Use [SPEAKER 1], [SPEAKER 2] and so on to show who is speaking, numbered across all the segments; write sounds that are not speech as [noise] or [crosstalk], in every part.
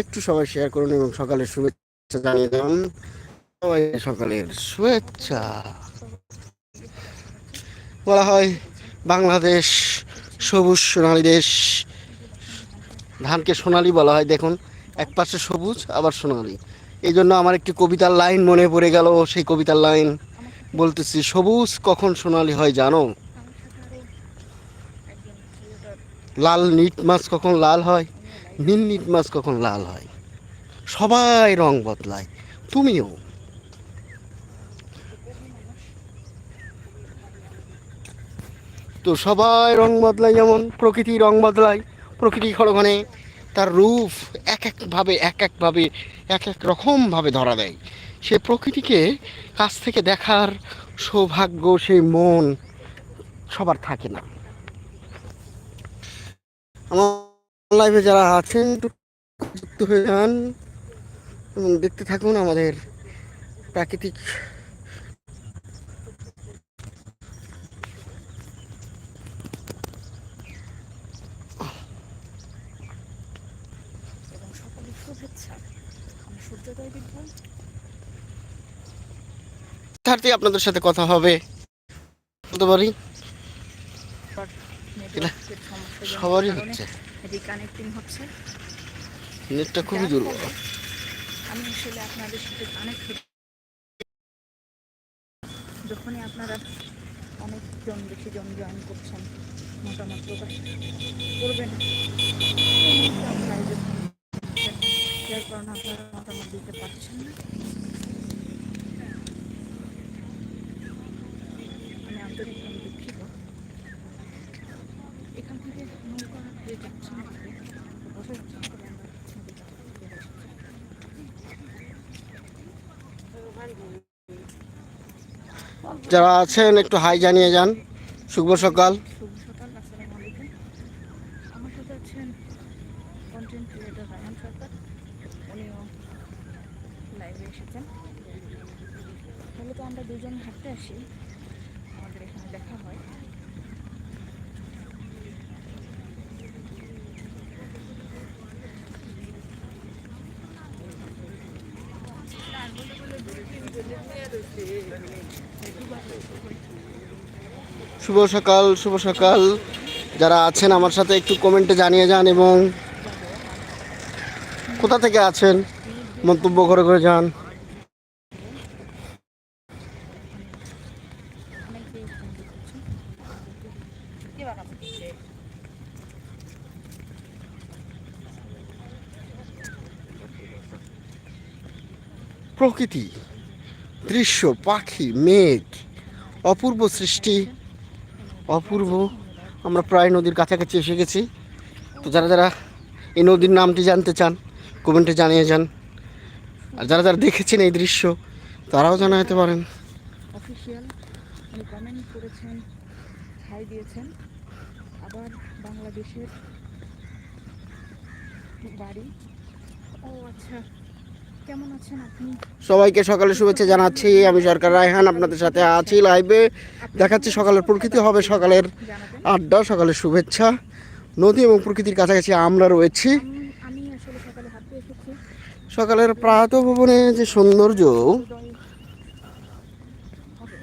[SPEAKER 1] একটু সবাই শেয়ার করুন এবং সকালের শুভেচ্ছা জানিয়ে দেন। সবাই সকালের শুভেচ্ছা। বলা হয়, বাংলাদেশ সবুজ সোনালী দেশ। ধানকে সোনালি বলা হয়, দেখুন, এক পাশে সবুজ, আবার সোনালি। এই জন্য আমার একটি কবিতার লাইন মনে পড়ে গেল, সেই কবিতার লাইন বলতেছি, সবুজ কখন সোনালি হয় জানো? লাল, নিট মাছ কখন লাল হয়? নীল নিট মাছ কখন লাল হয়? সবাই রং বদলায়। তুমিও। তো সবাই রং বদলায়, যেমন প্রকৃতি রং বদলায়, প্রকৃতি ক্ষণক্ষণে তার রূপ এক একভাবে এক একভাবে এক এক রকমভাবে ধরা দেয়। সে প্রকৃতিকে কাছ থেকে দেখার সৌভাগ্য সেই মন সবার থাকে না। আমার লাইফে যারা আছেন যুক্ত হয়ে যান এবং দেখতে থাকুন আমাদের প্রাকৃতিক তাড়াতাড়ি আপনাদের সাথে কথা হবে। বলতে পারি? সবারই হচ্ছে।
[SPEAKER 2] রিকানেক্টিং হচ্ছে।
[SPEAKER 1] নেটটা খুবই দুর্বল।
[SPEAKER 2] আমি আসলে আপনাদের সাথে কানেক্ট যখনই আপনারা অনেকজন বেশি জন জয়েন করছেন মতামত প্রকাশ করবেন যার কারণে আপনারা মতামত দিতে পারছেন না। আমি আন্তরিকভাবে দুঃখিত এখান থেকে নৌকা যে যাচ্ছে না বোঝা যাচ্ছে না তবে আমরা নদীর কাছে চলে এসেছি।
[SPEAKER 1] যারা আছেন, একটু হাই জানিয়ে যান। শুভ সকাল।
[SPEAKER 2] তো আমরা দুজন হাঁটতে আসি। আমাদের এখানে দেখা হয়।
[SPEAKER 1] শুভ সকাল শুভ সকাল। যারা আছেন আমার সাথে একটু কমেন্টে জানিয়ে যান এবং কোথা থেকে আছেন? মন্তব্য করে করে যান। প্রকৃতি, দৃশ্য, পাখি, মেঘ, অপূর্ব সৃষ্টি অপূর্ব। আমরা প্রায় নদীর কাছাকাছি এসে গেছি। তো যারা যারা এই নদীর নামটি জানতে চান কমেন্টে জানিয়ে যান। আর যারা যারা দেখেছেন এই দৃশ্য তারাও জানাতে পারেন।
[SPEAKER 2] অফিসিয়াল কমেন্ট করেছেন হাই দিয়েছেন। আবার বাংলাদেশের বাড়ি। ও আচ্ছা।
[SPEAKER 1] সবাইকে সকালে শুভেচ্ছা জানাচ্ছি। আমি সরকার রায়হান আপনাদের সাথে আছি লাইভে দেখাচ্ছি সকালের প্রকৃতি হবে সকালের আড্ডা সকালের শুভেচ্ছা। নদী এবং প্রকৃতির কাছাকাছি আমরা রয়েছি। সকালের প্রাত ভবনে যে সৌন্দর্য
[SPEAKER 2] উদয় হবে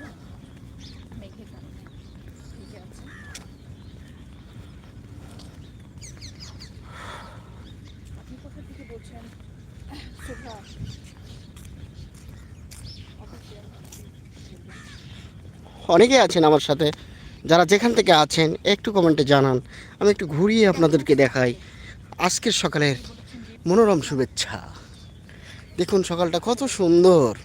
[SPEAKER 2] মেঘের কারণে ঠিক আছে আপনি কোথা থেকে বলছেন সুভা অফিসিয়াল
[SPEAKER 1] অনেকে আছেন আমার সাথে। যারা যেখান থেকে আছেন, একটু কমেন্টে জানান। আমি একটু ঘুরিয়ে আপনাদেরকে দেখাই। আজকের সকালের মনোরম শুভেচ্ছা। দেখুন, সকালটা কত সুন্দর।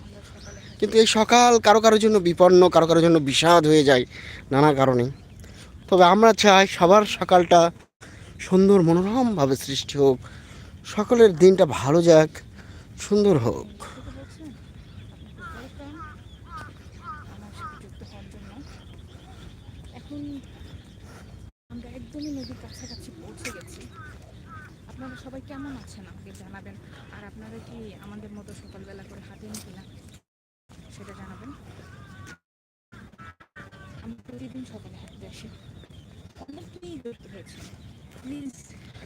[SPEAKER 1] কিন্তু এই সকাল কারও কারোর জন্য বিপন্ন, কারও কারোর জন্য বিষাদ হয়ে যায় নানা কারণে। তবে আমরা চাই সবার সকালটা সুন্দর, মনোরমভাবে সৃষ্টি হোক। সকলের দিনটা ভালো যাক, সুন্দর হোক
[SPEAKER 2] থেকে বলছেন আপনাকে ওয়েলকাম আমার সাথে যুক্ত হওয়ার জন্য এখন আমরা একদমই নদীর কাছাকাছি পৌঁছে গেছি। আপনারা সবাই কেমন আছেন আমাকে জানাবেন? আর আপনারা কি আমাদের মতো সকালবেলা করে হাঁটেন কিনা সেটা জানাবেন। আমি প্রতিদিন সকালে হাঁটতে আসি। অনেকেই যুক্ত হয়েছে প্লিজ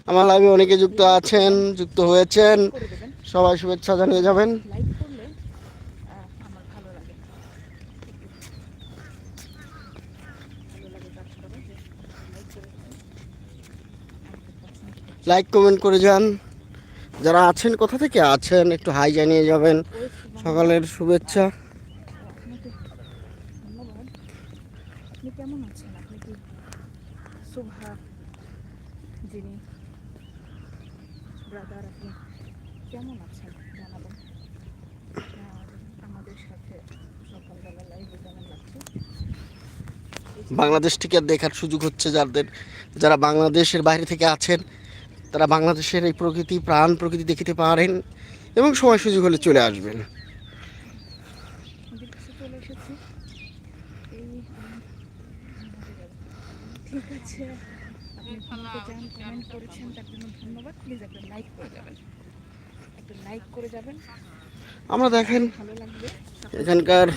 [SPEAKER 1] আমার লাইভে অনেকে যুক্ত আছেন যুক্ত হয়েছেন। সবাই শুভেচ্ছা জানিয়ে যাবেন।
[SPEAKER 2] লাইক করলে আহ, আমার ভালো লাগে ভালো লাগে কাজ করে যে লাইক করে দেবেন। আমাকে পছন্দ।
[SPEAKER 1] লাইক কমেন্ট করে যান। যারা আছেন কোথা থেকে আছেন একটু হাই জানিয়ে যাবেন। সকালের শুভেচ্ছা।
[SPEAKER 2] আপনাকে কেমন আছেন? আপনি কি শুভা যিনি ব্রাদার আপনি কেমন আছেন? জানাবেন। আর আমাদের সাথে সকালবেলা লাইভে কেমন লাগছে?
[SPEAKER 1] বাংলাদেশ থেকে দেখার সুযোগ হচ্ছে যাদের যারা বাংলাদেশের বাইরে থেকে আছেন তারা বাংলাদেশের এই প্রকৃতি প্রাণ প্রকৃতি দেখিতে পারেন এবং সময় সুযোগ হলে চলে আসবেন।
[SPEAKER 2] আমাদের কাছে চলে এসেছি এই আমি ঠিক আছে আপনি কমেন্ট করেছেন তার জন্য ধন্যবাদ প্লিজ একটা লাইক করে যাবেন একটা লাইক করে যাবেন
[SPEAKER 1] আমরা দেখেন এখানকার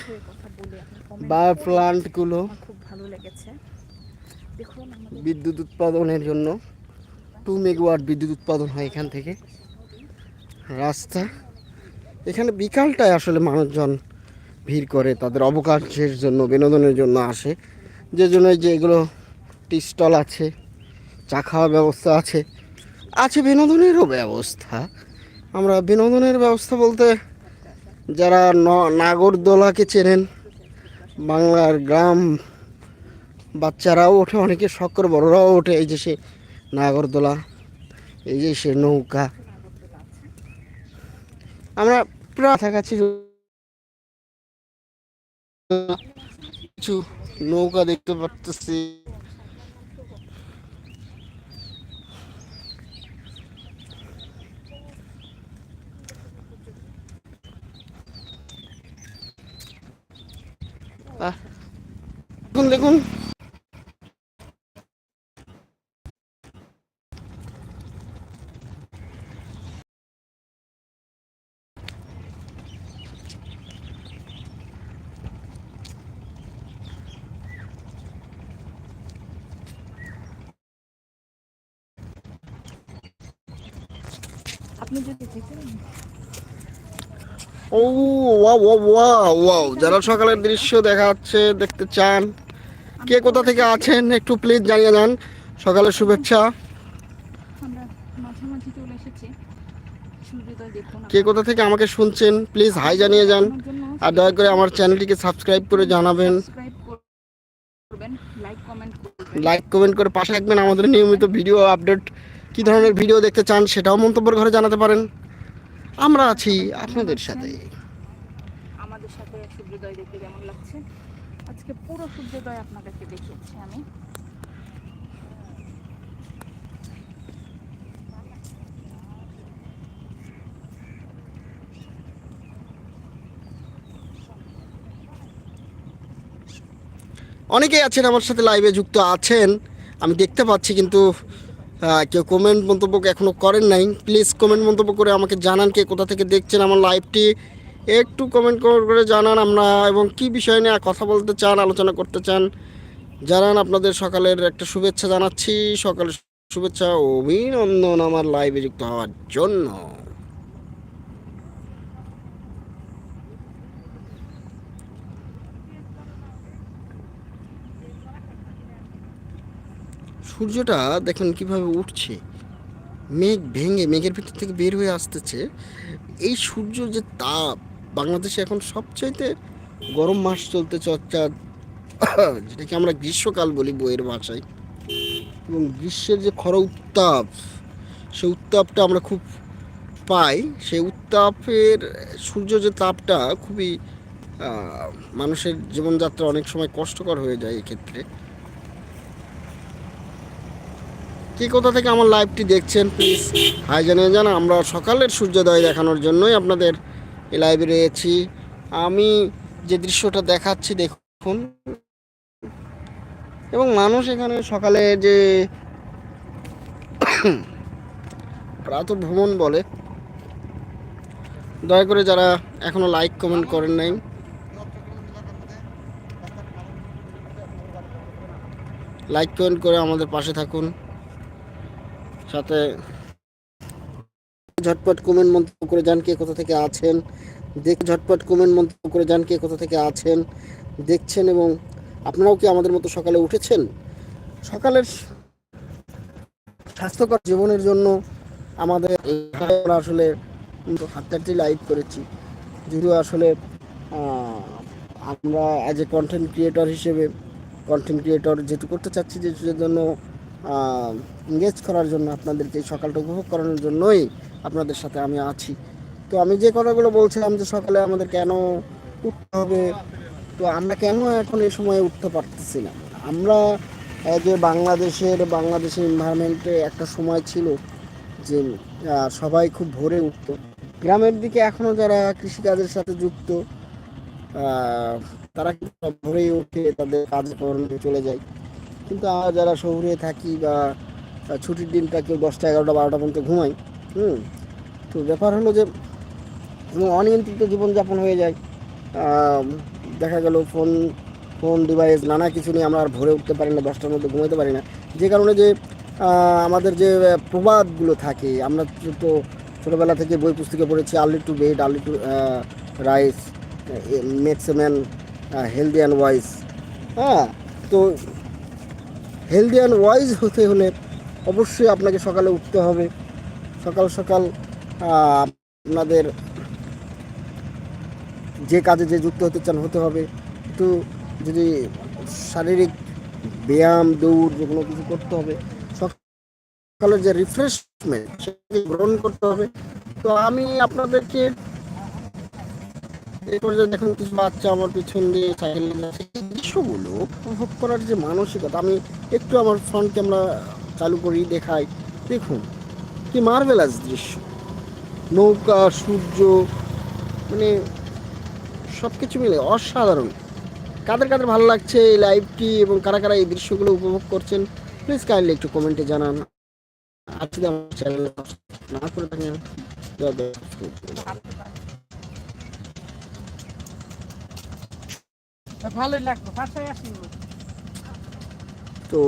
[SPEAKER 1] বার প্লান্টগুলো
[SPEAKER 2] খুব ভালো লেগেছে। দেখুন
[SPEAKER 1] বিদ্যুৎ উৎপাদনের জন্য। টু মেগাওয়াট বিদ্যুৎ উৎপাদন হয় এখান থেকে। রাস্তা। এখানে বিকালটায় আসলে মানুষজন ভিড় করে, তাদের অবকাশের জন্য, বিনোদনের জন্য আসে। যে জন্য যে এগুলো টি স্টল আছে, চা খাওয়ার ব্যবস্থা আছে আছে বিনোদনেরও ব্যবস্থা। আমরা বিনোদনের ব্যবস্থা বলতে যারা নাগরদোলাকে চেনেন, বাংলার গ্রাম বাচ্চারাও ওঠে, অনেকে শখ বড়রাও ওঠে, এই যে সে নাগরদোলা এই যে সে নৌকা। আমরা কাছাকাছি কিছু নৌকা দেখতে পারতেছি। দেখুন
[SPEAKER 2] আপনি যদি যেতেন
[SPEAKER 1] ও ওয়াও ওয়াও ওয়াও যারা সকালের দৃশ্য দেখা যাচ্ছে দেখতে চান কে কোথা থেকে আছেন একটু প্লিজ জানিয়ে যান সকালের শুভেচ্ছা। কে কোথা থেকে আমাকে শুনছেন প্লিজ হাই জানিয়ে যান। আর দয়া করে আমার চ্যানেলটিকে সাবস্ক্রাইব করে জানাবেন।
[SPEAKER 2] লাইক কমেন্ট
[SPEAKER 1] লাইক কমেন্ট করে পাশে রাখবেন আমাদের নিয়মিত ভিডিও আপডেট কি ধরনের ভিডিও দেখতে চান সেটাও মন্তব্যের ঘরে জানাতে পারেন। আমরা আছি আপনাদের সাথে।
[SPEAKER 2] আমাদের সাথে সূর্যোদয় দেখতে কেমন লাগছে? আজকে পুরো সূর্যোদয় আপনাদেরকে দেখিয়েছি আমি।
[SPEAKER 1] অনেকেই আছেন আমার সাথে লাইভে যুক্ত আছেন। আমি দেখতে পাচ্ছি কিন্তু কেউ কমেন্ট মন্তব্য এখনও করেন নাই। প্লিজ কমেন্ট মন্তব্য করে আমাকে জানান কে কোথা থেকে দেখছেন আমার লাইভটি একটু কমেন্ট করে জানান আমরা এবং কি বিষয় নিয়ে কথা বলতে চান, আলোচনা করতে চান। জানান আপনাদের সকালের একটা শুভেচ্ছা জানাচ্ছি। সকালের শুভেচ্ছা অভিনন্দন আমার লাইভে যুক্ত হওয়ার জন্য। সূর্যটা দেখুন কীভাবে উঠছে। মেঘ ভেঙে, মেঘের ভিতর থেকে বের হয়ে আসতেছে। এই সূর্য যে তাপ, বাংলাদেশে এখন সবচাইতে গরম মাস চলতে চর্চা, [coughs] যেটাকে আমরা গ্রীষ্মকাল বলি বইয়ের ভাষায়। এবং গ্রীষ্মের যে খর উত্তাপ সেই উত্তাপটা আমরা খুব পাই। সেই উত্তাপের, সূর্য যে তাপটা খুবই মানুষের জীবনযাত্রা অনেক সময় কষ্টকর হয়ে যায় এক্ষেত্রে। কি কোথা থেকে আমার লাইভটি দেখছেন প্লিজ হাই জানিয়ে জানা আমরা সকালের সূর্যোদয় দেখানোর জন্যই আপনাদের এই লাইভে রয়েছি। আমি যে দৃশ্যটা দেখাচ্ছি, দেখুন। এবং মানুষ এখানে সকালে যে প্রাত ভ্রমণ বলে, দয়া করে যারা এখনও লাইক কমেন্ট করেন নাই। লাইক কমেন্ট করে আমাদের পাশে থাকুন। সাথে ঝটপট কমেন্ট মন্তব্য করে যান কে কোথা থেকে আছেন। দেখ, ঝটপট কমেন্ট মন্তব্য করে যান কে কোথা থেকে আছেন। দেখছেন এবং আপনারাও কি আমাদের মতো সকালে উঠেছেন? সকালের স্বাস্থ্যকর জীবনের জন্য আমাদের আসলে হাতটাটি লাইভ করেছি। যদিও আসলে আমরা অ্যাজ এ কন্টেন্ট ক্রিয়েটর হিসেবে কন্টেন্ট ক্রিয়েটর যেহেতু করতে চাচ্ছি যে জন্য এঙ্গেজ করার জন্য আপনাদেরকে এই সকালটা উপভোগ করানোর জন্যই আপনাদের সাথে আমি আছি। তো আমি যে কথাগুলো বলছিলাম যে সকালে আমাদের কেন উঠতে হবে, তো আমরা কেন এখন এই সময় উঠতে পারতেছি না? আমরা যে বাংলাদেশের বাংলাদেশের এনভায়রনমেন্টে একটা সময় ছিল যে সবাই খুব ভোরে উঠতো। গ্রামের দিকে এখনও যারা কৃষিকাজের সাথে যুক্ত তারা কিন্তু ভোরেই উঠে তাদের কাজকর্মে চলে যায়। কিন্তু আমরা যারা শহরে থাকি বা ছুটির দিনটা কেউ দশটা, এগারোটা, বারোটা পর্যন্ত ঘুমাই, হুম? তো ব্যাপার হলো যে অনিয়ন্ত্রিত জীবনযাপন হয়ে যায়। দেখা গেল ফোন ফোন, ডিভাইস, নানা কিছু নিয়ে আমরা আর ভরে উঠতে পারি না, দশটার মধ্যে ঘুমাতে পারি না। যে কারণে যে আমাদের যে প্রবাদগুলো থাকে, আমরা তো- তো ছোটোবেলা থেকে বই পুস্তকে পড়েছি early to bed early to rise makes a man healthy and wise হ্যাঁ? তো হেলদি অ্যান্ড ওয়াইজ হতে হলে অবশ্যই আপনাকে সকালে উঠতে হবে। সকাল সকাল আপনাদের যে কাজে, যে যুক্ত হতে চান হতে হবে। একটু যদি শারীরিক ব্যায়াম, দৌড়, যে কোনো কিছু করতে হবে, সকালের যে রিফ্রেশমেন্ট সেটাকে গ্রহণ করতে হবে। তো আমি আপনাদেরকে এই দেখুন কিছু বাচ্চা আমার পিছন দিয়ে সাইকেল এই দৃশ্যগুলো উপভোগ করার যে মানসিকতা, আমি একটু আমার ফ্রন্ট ক্যামেরা চালু করি, দেখাই। দেখুন, কি মার্ভেলাস দৃশ্য। নৌকা, সূর্য মানে সব কিছু মিলে অসাধারণ। কাদের কাদের ভালো লাগছে এই লাইভটি এবং কারা কারা এই দৃশ্যগুলো উপভোগ করছেন প্লিজ কাইন্ডলি একটু কমেন্টে জানান। যদি আমার চ্যানেল না করে থাকেন
[SPEAKER 3] লাগতো বাসায় আসি
[SPEAKER 1] তো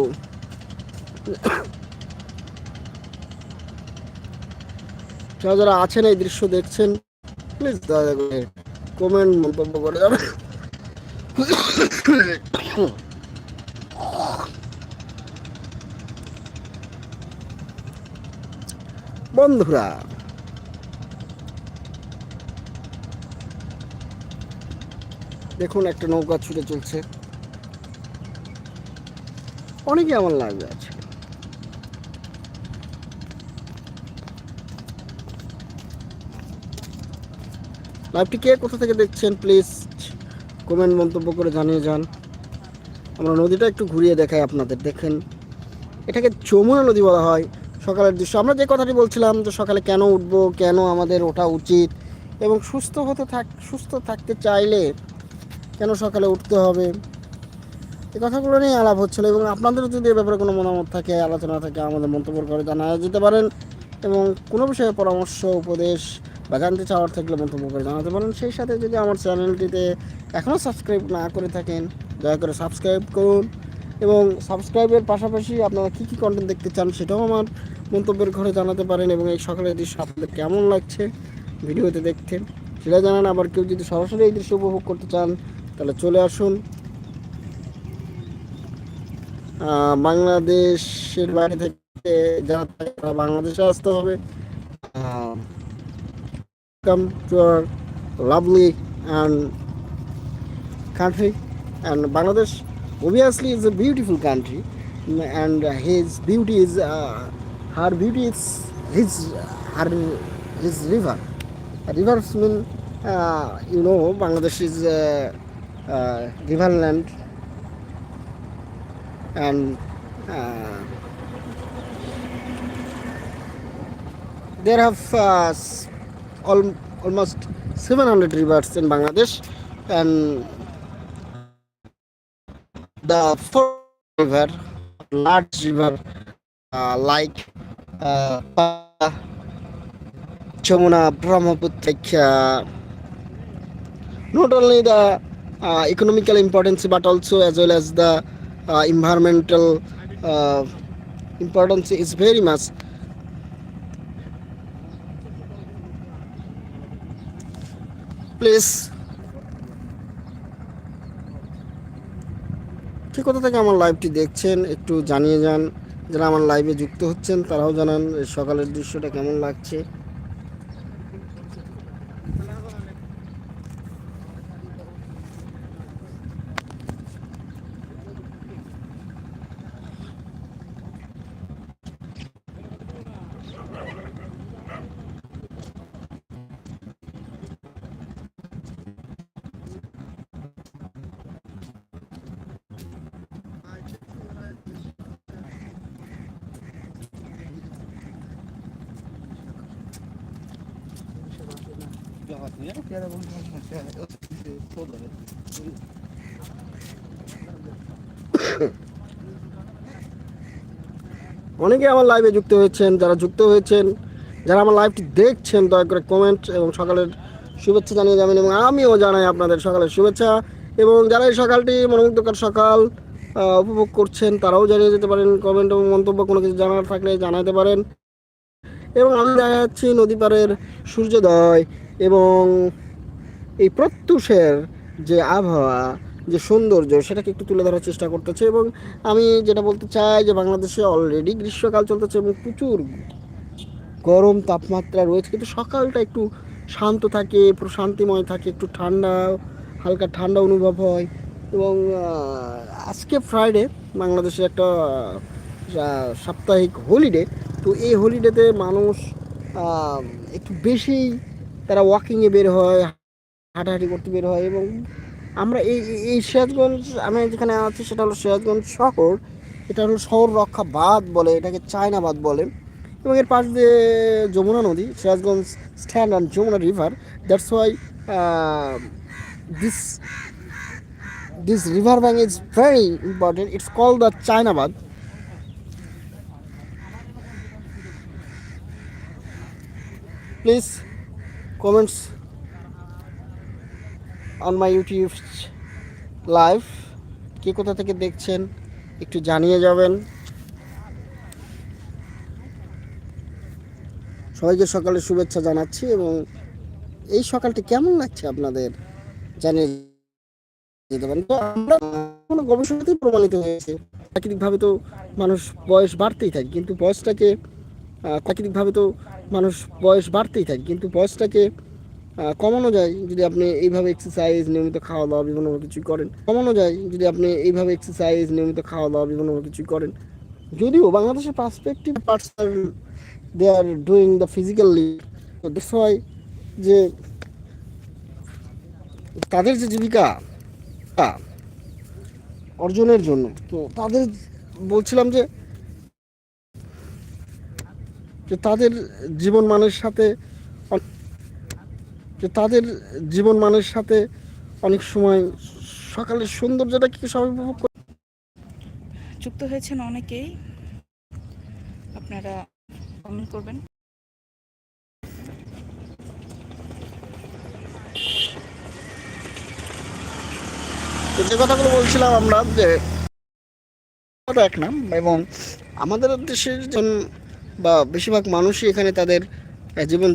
[SPEAKER 1] যারা যারা আছেন এই দৃশ্য দেখছেন প্লিজ কমেন্ট মন্তব্য করে বন্ধুরা দেখুন, একটা নৌকা ছুটে চলছে। অনেকে আমার লাগবে আছে। লাইভটি কে কোথা থেকে দেখছেন, প্লিজ কমেন্ট মন্তব্য করে জানিয়ে যান। আমরা নদীটা একটু ঘুরিয়ে দেখাই আপনাদের, দেখেন। এটাকে যমুনা নদী বলা হয়। সকালের দৃশ্য। আমরা যে কথাটি বলছিলাম যে সকালে কেন উঠবো, কেন আমাদের ওঠা উচিত, এবং সুস্থ হতে থাক, সুস্থ থাকতে চাইলে কেন সকালে উঠতে হবে? এই কথাগুলো নিয়ে আলাপ হচ্ছিল এবং আপনাদেরও যদি এ ব্যাপারে কোনো মতামত থাকে, আলোচনা থাকে, আমাদের মন্তব্য করে জানা যেতে পারেন এবং কোনো বিষয়ে পরামর্শ, উপদেশ বা জানতে চাওয়ার থাকলে মন্তব্য করে জানাতে পারেন। সেই সাথে যদি আমার চ্যানেলটিতে এখনও সাবস্ক্রাইব না করে থাকেন, দয়া করে সাবস্ক্রাইব করুন এবং সাবস্ক্রাইবের পাশাপাশি আপনারা কী কী কন্টেন্ট দেখতে চান সেটাও আমার মন্তব্যের ঘরে জানাতে পারেন এবং এই সকালের দৃশ্য আপনাদের কেমন লাগছে ভিডিওতে দেখতে। সেটা জানান, আবার কেউ যদি সরাসরি এই দৃশ্য উপভোগ করতে চান তাহলে চলে আসুন। বাংলাদেশের বাইরে থেকে যারা থাকে তারা বাংলাদেশে আসতে হবে। Come to our lovely and country and Bangladesh obviously is a beautiful country and his beauty is her beauty is his her his river rivers mean you know Bangladesh is uh, river land and uh, there have uh, al- almost 700 rivers in Bangladesh and the four river large river uh, like uh, Jamuna, Brahmaputra, uh, not only the economical importance but also as well as the environmental importance is very much please ঠিক কোথা থেকে আমার লাইভটি দেখছেন, একটু জানিয়ে যান, যারা আমার লাইভে যুক্ত হচ্ছেন, তারাও জানান সকালের দৃশ্যটা কেমন লাগছে। [coughs] অনেকে আমার লাইভে যুক্ত হয়েছেন, যারা যুক্ত হয়েছেন, যারা আমার লাইভটি দেখছেন, দয়া করে কমেন্ট এবং সকালের শুভেচ্ছা জানিয়ে যাবেন এবং আমিও জানাই আপনাদের সকালের শুভেচ্ছা এবং যারা এই সকালটি মনোমুগ্ধকর সকাল উপভোগ করছেন, তারাও জানিয়ে যেতে পারেন কমেন্ট এবং মন্তব্য কোনো কিছু জানার থাকলে জানাতে পারেন। এবং আমি দেখা যাচ্ছি নদী পাড়ের সূর্যোদয় এবং এই প্রত্যুষের যে আবহাওয়া, যে সৌন্দর্য, সেটাকে একটু তুলে ধরার চেষ্টা করতেছে এবং আমি যেটা বলতে চাই যে বাংলাদেশে অলরেডি গ্রীষ্মকাল চলতেছে এবং প্রচুর গরম তাপমাত্রা রয়েছে, কিন্তু সকালটা একটু শান্ত থাকে, প্রশান্তিময় থাকে, একটু ঠান্ডা, হালকা ঠান্ডা অনুভব হয় এবং আজকে ফ্রাইডে বাংলাদেশের একটা সাপ্তাহিক হলিডে তো এই হলিডেতে মানুষ একটু বেশি তারা ওয়াকিংয়ে বের হয় হাঁটাহাঁটি করতে বের হয় এবং আমরা এই, এই- সিরাজগঞ্জ, আমি যেখানে আছি সেটা হলো সিরাজগঞ্জ শহর। এটা হলো শহর রক্ষা বাঁধ বলে, এটাকে চায়না বাঁধ বলে। এবং এর পাশ দিয়ে যমুনা নদী, Sirajganj stand and Jamuna river. That's why this this river bank is very important it's call the China বাঁধ please comments on my YouTube live কে কোথা থেকে দেখছেন, একটু জানিয়ে যাবেন। সবাইকে সকালে শুভেচ্ছা জানাচ্ছি এবং এই সকালটি কেমন লাগছে আপনাদের জানিয়ে যেতে পারেন? তো আমরা কোনো গবেষণাতেই প্রমাণিত হয়েছে। প্রাকৃতিকভাবে তো মানুষ বয়স বাড়তেই থাকে, কিন্তু বয়সটাকে প্রাকৃতিকভাবে তো মানুষ বয়স বাড়তেই থাকে, কিন্তু বয়সটাকে কমানো যায় যদি আপনি এইভাবে এক্সারসাইজ নিয়মিত খাওয়া দাওয়া বিভিন্ন কিছু করেন। কমানো যায় যদি আপনি এইভাবে এক্সারসাইজ নিয়মিত খাওয়া দাওয়া বিভিন্ন কিছু করেন। যদিও বাংলাদেশের perspective person they are doing the physically that's why যে তাদের যে জীবিকা অর্জনের জন্য। তো তাদের বলছিলাম যে যে তাদের জীবন মানের সাথে যে তাদের জীবন মানের সাথে অনেক সময় সকালের সৌন্দর্যটা কি সবাই উপভোগ করে?
[SPEAKER 2] যুক্ত হয়েছেন অনেকেই। আপনারা কমেন্ট করবেন।
[SPEAKER 1] যে কথাগুলো বলছিলাম আমরা যে এক নাম এবং আমাদের দেশের বা বেশিরভাগ মানুষই এখানে তাদের জীবন